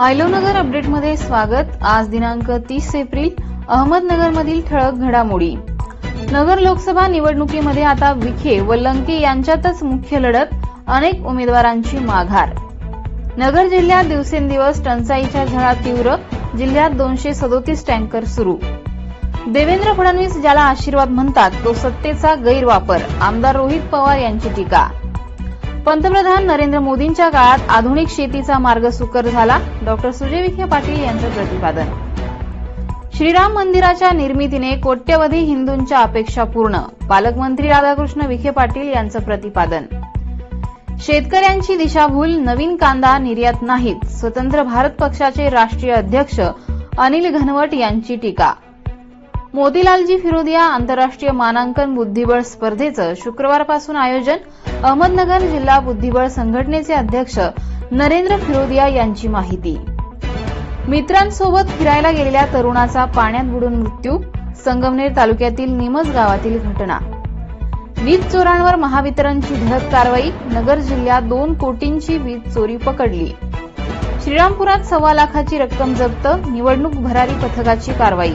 आयलोनगर अपडेटमध्ये स्वागत. आज दिनांक तीस एप्रिल अहमदनगरमधील ठळक घडामोडी. नगर लोकसभा निवडणुकीमध्ये आता विखे व लंके यांच्यातच मुख्य लढत अनेक उमेदवारांची माघार. नगर जिल्ह्यात दिवसेंदिवस टंचाईच्या झळा तीव्र जिल्ह्यात दोनशे सदोतीस टँकर सुरू. देवेंद्र फडणवीस ज्याला आशीर्वाद म्हणतात तो सत्तेचा गैरवापर. आमदार रोहित पवार यांची टीका. पंतप्रधान नरेंद्र मोदींच्या काळात आधुनिक शेतीचा मार्ग सुकर झाला. डॉक्टर सुजय विखे पाटील यांचं प्रतिपादन. श्रीराम मंदिराच्या निर्मितीने कोट्यवधी हिंदूंच्या अपेक्षा पूर्ण. पालकमंत्री राधाकृष्ण विखे पाटील यांचं प्रतिपादन. शेतकऱ्यांची दिशाभूल नवीन कांदा निर्यात नाहीत. स्वतंत्र भारत पक्षाचे राष्ट्रीय अध्यक्ष अनिल घनवट यांची टीका. मोतीलालजी फिरोदिया आंतरराष्ट्रीय मानांकन बुद्धिबळ स्पर्धेचं शुक्रवारपासून आयोजन अहमदनगर जिल्हा बुद्धिबळ संघटनेचे अध्यक्ष नरेंद्र फिरोदिया यांची माहिती. मित्रांसोबत फिरायला गेलेल्या तरुणाचा पाण्यात बुडून मृत्यू संगमनेर तालुक्यातील निमज गावातील घटना. वीज चोरांवर महावितरणची धडक कारवाई नगर जिल्ह्यात दोन कोटींची वीज चोरी पकडली. श्रीरामपुरात सव्वा लाखाची रक्कम जप्त निवडणूक भरारी पथकाची कारवाई.